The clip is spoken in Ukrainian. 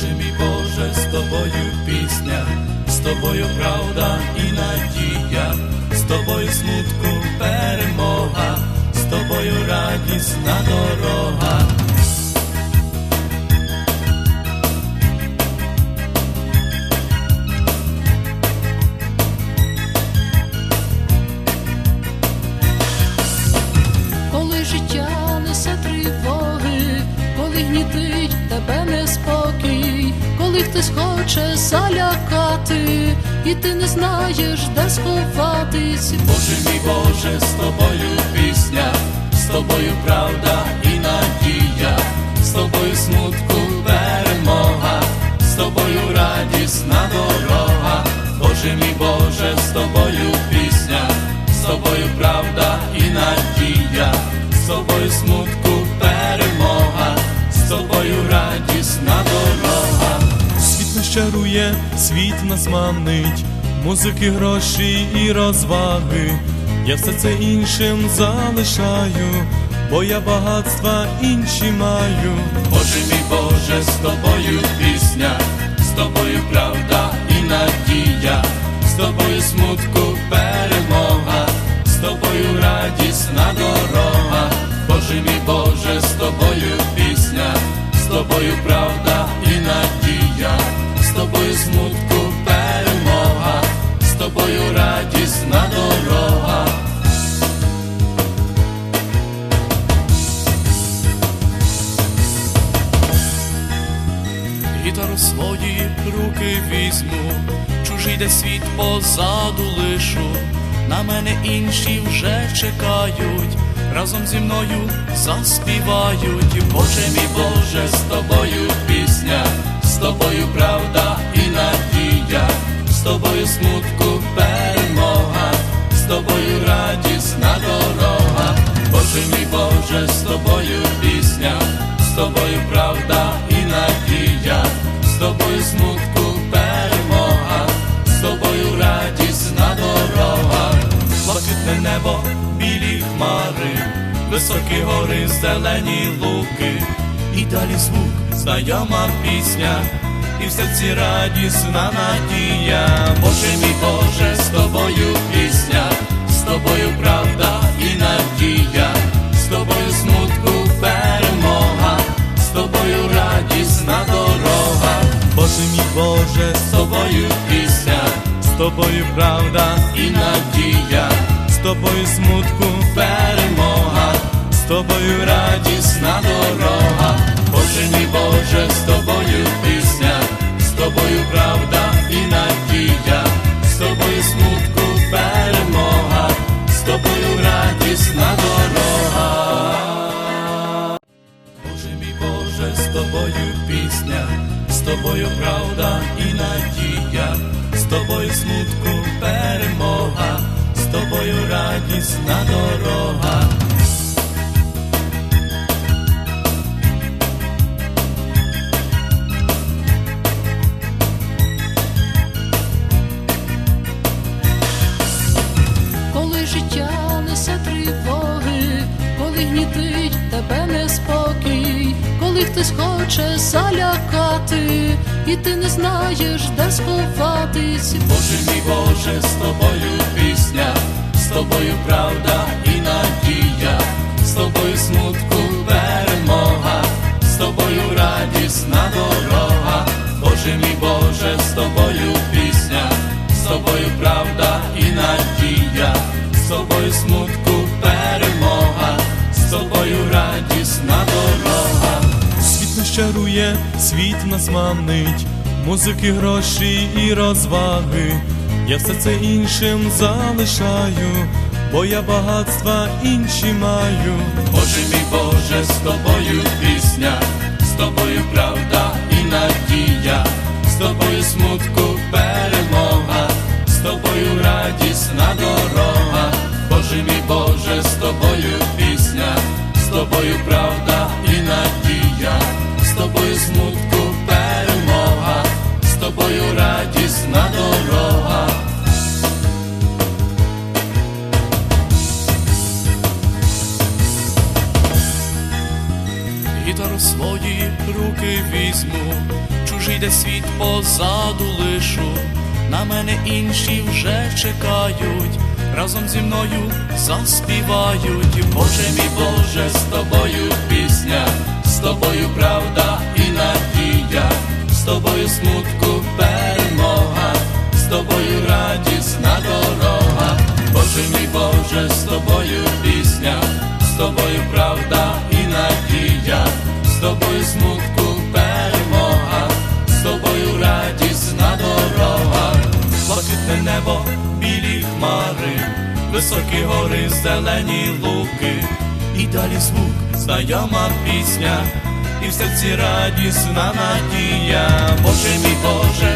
Боже мій Боже, з тобою пісня, з тобою правда і надія, з тобою смутку перемога, з тобою радісна дорога. коли життя несе тривоги, коли гнітить тебе неспокій, коли хтось хоче залякати, і ти не знаєш, де сховатись. Боже мій Боже, з тобою пісня, з тобою правда чарує, світ нас манить, музики, гроші і розваги. Я все це іншим залишаю, бо я багатства інші маю. Боже мій Боже, з тобою візьму, чужий де світ позаду лишу, на мене інші вже чекають, разом зі мною заспівають. Боже мій Боже, з тобою пісня, з тобою правда і надія, з тобою смутку перемога, з тобою радісна дорога. Боже мій Боже, з тобою пісня, з тобою правда високі гори, зелені луки, і далі звук, знайома пісня, і в серці радісна надія. Боже мій Боже, з тобою пісня, з тобою правда і надія, з тобою смутку перемога, з тобою радісна дорога, Боже мій Боже, з тобою пісня. З тобою правда, і надія, з тобою смутку, перемога, тобою радісна дорога, Боже мій Боже, з тобою пісня, з тобою правда і надія, з тобою смутку перемога, з тобою радісна дорога. Боже мій Боже, з тобою пісня, з тобою правда і надія, з тобою смутку перемога, з тобою радісна дорога. Хтось хоче залякати, і ти не знаєш, де сховатись. Боже мій Боже, з тобою пісня, з тобою правда і надія, з тобою смутку перемога, з тобою радісна дорога, Боже мій Боже, з тобою пісня, з тобою правда і надія, з тобою смутку чарує, світ нас манить, музики, гроші і розваги. Я все це іншим залишаю, бо я багатства інші маю. Боже мій Боже, з тобою пісня, з тобою правда і надія, з тобою смутку перемога, руки візьму, чужий де світ позаду лишу, на мене інші вже чекають, разом зі мною заспівають. Боже мій Боже, з тобою пісня, з тобою правда і надія, з тобою смутку перемога, з тобою радісна дорога. Боже мій Боже, з тобою пісня, з тобою правда небо, білі хмари, високі гори, зелені луки, і далі звук, знайома пісня, і в серці радісна надія. Боже мій Боже,